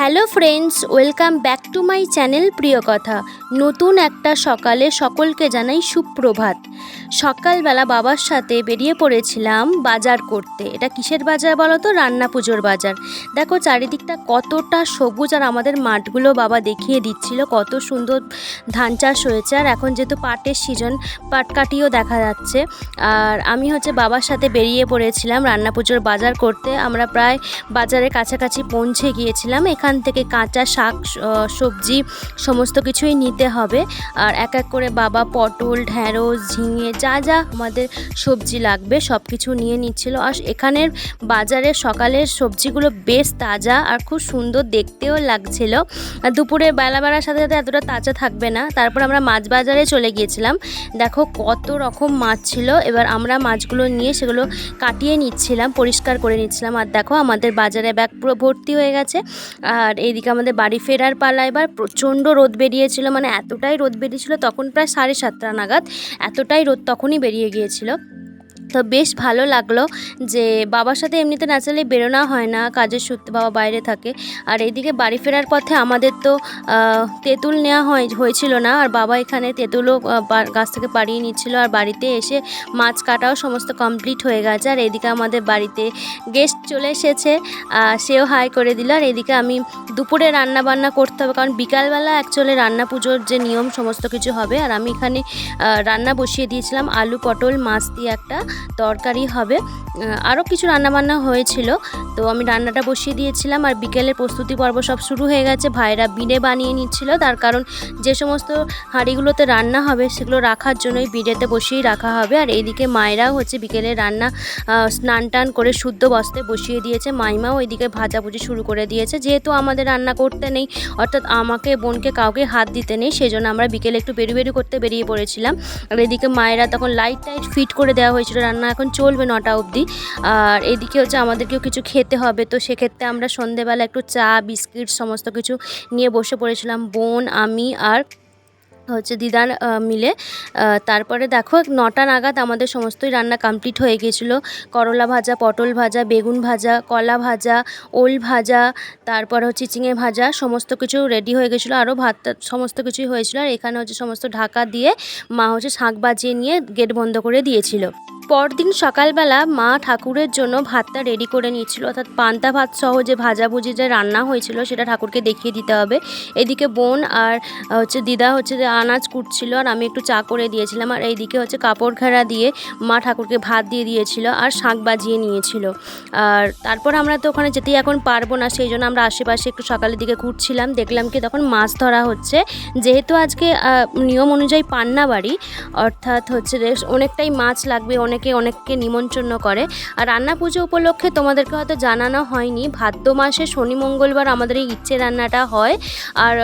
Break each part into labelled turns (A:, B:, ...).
A: Hello friends, welcome back to my channel Priyo Kotha. নতুন একটা সকালে সকলকে জানাই সুপ্রভাত। সকালবেলা বাবার সাথে বেরিয়ে পড়েছিলাম বাজার করতে। এটা কিসের বাজার বলো তো? রান্না পুজোর বাজার। দেখো চারিদিকটা কতটা সবুজ আর আমাদের মাঠগুলো বাবা দেখিয়ে দিচ্ছিল, কত সুন্দর ধান চাষ হয়েছে। আর এখন যেহেতু পাটের সিজন পাট কাটিও দেখা যাচ্ছে। আর আমি হচ্ছে বাবার সাথে বেরিয়ে পড়েছিলাম রান্না পুজোর বাজার করতে। আমরা প্রায় বাজারের কাছাকাছি পৌঁছে গিয়েছিলাম। এখান থেকে কাঁচা শাক সবজি সমস্ত কিছুই নিতে হবে। আর এক এক করে বাবা পটল, ঢ্যাঁড়স, ঝিঙে, যা যা আমাদের সবজি লাগবে সব কিছু নিয়ে নিচ্ছিল। আর এখানের বাজারে সকালের সবজিগুলো বেশ তাজা আর খুব সুন্দর দেখতেও লাগছিল। দুপুরে বেলা বেলার সাথে সাথে এতটা তাজা থাকবে না। তারপর আমরা মাছ বাজারে চলে গিয়েছিলাম। দেখো কত রকম মাছ ছিল। এবার আমরা মাছগুলো নিয়ে সেগুলো কাটিয়ে নিচ্ছিলাম, পরিষ্কার করে নিচ্ছিলাম। আর দেখো আমাদের বাজারে ব্যাগ পুরো ভর্তি হয়ে গেছে। আর এইদিকে আমাদের বাড়ি ফেরার পালা এবার প্রচণ্ড রোদ বেরিয়েছিল মানে এতটাই রোদ বেরিয়েছিল, তখন প্রায় সাড়ে সাতটা নাগাদ, এতটাই রোদ তখনই বেরিয়ে গিয়েছিল। তো বেশ ভালো লাগল যে বাবার সাথে এমনিতে ন্যাচারালি বেরোনো হয় না, কাজের সূত্রে বাবা বাইরে থাকে। আর এইদিকে বাড়ি ফেরার পথে আমাদের তো তেঁতুল নেওয়া হয়, হয়েছিল না। আর বাবা এখানে তেঁতুলও গাছ থেকে পাড়িয়ে নিচ্ছিল। আর বাড়িতে এসে মাছ কাটাও সমস্ত কমপ্লিট হয়ে গেছে। আর এদিকে আমাদের বাড়িতে গেস্ট চলে এসেছে। সেও হাই করে দিল। আর এদিকে আমি দুপুরে রান্না বান্না করতে হবে। কারণ বিকালবেলা অ্যাকচুয়ালি রান্না পুজোর যে নিয়ম সমস্ত কিছু হবে। আর আমি এখানে রান্না বসিয়ে দিয়েছিলাম। আলু, পটল, মাছ দিয়ে একটা। তরকারি হবে। আরও কিছু রান্নাবান্না হয়েছিল। তো আমি রান্নাটা বসিয়ে দিয়েছিলাম আর বিকেলের প্রস্তুতি পর্ব সব শুরু হয়ে গেছে। ভাইরা বিড়ে বানিয়ে নিচ্ছিল। তার কারণ যে সমস্ত হাঁড়িগুলোতে রান্না হবে সেগুলো রাখার জন্যই বিড়েতে বসিয়েই রাখা হবে। আর এইদিকে মায়েরাও হচ্ছে বিকেলে রান্না স্নান টান করে শুদ্ধ বস্তে বসিয়ে দিয়েছে। মাইমাও ওইদিকে ভাজাভুজি শুরু করে দিয়েছে। যেহেতু আমাদের রান্না করতে নেই, অর্থাৎ আমাকে, বোনকে কাউকে হাত দিতে নেই সেই জন্য আমরা বিকেলে একটু বেরু বেরু করতে বেরিয়ে পড়েছিলাম। আর এদিকে মায়েরা তখন লাইট টাইট ফিট করে দেওয়া হয়েছিল রান্না এখন চলবে নটা অবধি। আর এদিকে হচ্ছে আমাদেরকেও কিছু খেতে হবে, তো সেক্ষেত্রে আমরা সন্ধেবেলা একটু চা, বিস্কিট সমস্ত কিছু নিয়ে বসে পড়েছিলাম, বোন, আমি আর হচ্ছে দিদার মিলে। তারপরে দেখো নটা নাগাদ আমাদের সমস্তই রান্না কমপ্লিট হয়ে গিয়েছিল। করলা ভাজা, পটল ভাজা, বেগুন ভাজা, কলা ভাজা, ওল ভাজা, তারপর হচ্ছে চিচিঙে ভাজা, সমস্ত কিছু রেডি হয়ে গেছিল আরও ভাত, সমস্ত কিছুই হয়েছিল। আর এখানে হচ্ছে সমস্ত ঢাকা দিয়ে মা হচ্ছে শাঁখ বাজিয়ে নিয়ে গেট বন্ধ করে দিয়েছিল। পরদিন সকালবেলা মা ঠাকুরের জন্য ভাতটা রেডি করে নিয়েছিল। অর্থাৎ পান্তা ভাত সহ যে ভাজাভুজি যে রান্না হয়েছিল, সেটা ঠাকুরকে দেখিয়ে দিতে হবে। এদিকে বোন আর হচ্ছে দিদা হচ্ছে যে আনাজ কুটছিল আর আমি একটু চা করে দিয়েছিলাম। আর এইদিকে হচ্ছে কাপড় ঘেরা দিয়ে মা ঠাকুরকে ভাত দিয়ে দিয়েছিল আর শাঁখ বাজিয়ে নিয়েছিল। আর তারপর আমরা তো ওখানে যেতেই এখন পারব না, সেই জন্য আমরা আশেপাশে একটু সকালের দিকে ঘুরছিলাম। দেখলাম কি তখন মাছ ধরা হচ্ছে। যেহেতু আজকে নিয়ম অনুযায়ী পান্না বাড়ি, অর্থাৎ হচ্ছে অনেকটাই মাছ লাগবে, অনেকে অনেককে নিমন্ত্রণ করে। আর রান্না পুজো উপলক্ষে তোমাদেরকে হয়তো জানানো হয়নি, ভাদ্র মাসে শনি, মঙ্গলবার আমাদের এই ইচ্ছে রান্নাটা হয়। আর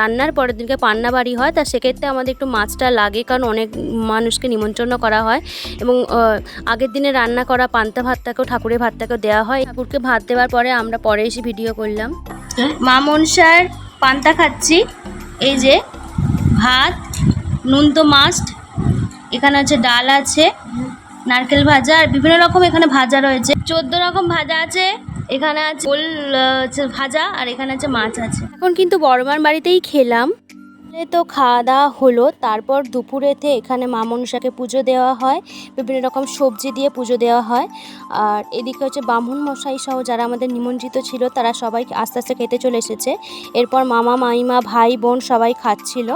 A: রান্নার পরের দিনকে পান্না বাড়ি হয়, তা সেক্ষেত্রে আমাদের একটু মাছটা লাগে, কারণ অনেক মানুষকে নিমন্ত্রণ করা হয়। এবং আগের দিনে রান্না করা পান্তা ভাতটাকেও, ঠাকুরের ভাতটাকেও দেওয়া হয়। ঠাকুরকে ভাত দেওয়ার পরে আমরা পরে এসে ভিডিও করলাম। মা মনসার পান্তা খাচ্ছি, এই যে ভাত, নুন তো মাস্ট এখানে হচ্ছে ডাল আছে। নারকেল ভাজা আর বিভিন্ন রকম এখানে ভাজা রয়েছে। চোদ্দ রকম ভাজা আছে, এখানে আছে ভাজা আর এখানে আছে মাছ আছে। এখন কিন্তু বড়মার বাড়িতেই খেলাম। তো খাওয়া দাওয়া হলো, তারপর দুপুরেতে এখানে মা মনসাকে পুজো দেওয়া হয়, বিভিন্ন রকম সবজি দিয়ে পুজো দেওয়া হয়, আর এদিকে হচ্ছে বামুন মশাই সহ যারা আমাদের নিমন্ত্রিত ছিল, তারা সবাই আস্তে আস্তে খেতে চলে এসেছে, এরপর মামা, মাইমা, ভাই, বোন সবাই খাচ্ছিল,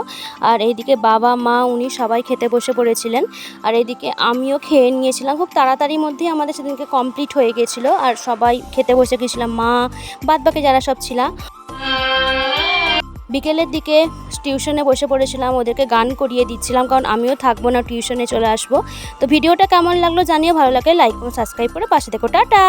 A: আর এইদিকে বাবা, মা, উনি সবাই খেতে বসে পড়েছিলেন, আর এদিকে আমিও খেয়ে নিয়েছিলাম, খুব তাড়াতাড়ির মধ্যেই আমাদের সেদিনকে কমপ্লিট হয়ে গেছিল, আর সবাই খেতে বসে গেছিলাম, মা বাদ বাকি যারা সব ছিলাম বিকেলের দিকে টিউশনে বসে পড়েছিলাম, ওদেরকে গান করিয়ে দিচ্ছিলাম, কারণ আমিও থাকব না, টিউশনে চলে আসব। তো ভিডিওটা কেমন লাগল জানিয়ে ভালো লাগে লাইক এবং সাবস্ক্রাইব করে পাশে দেখো টাটা!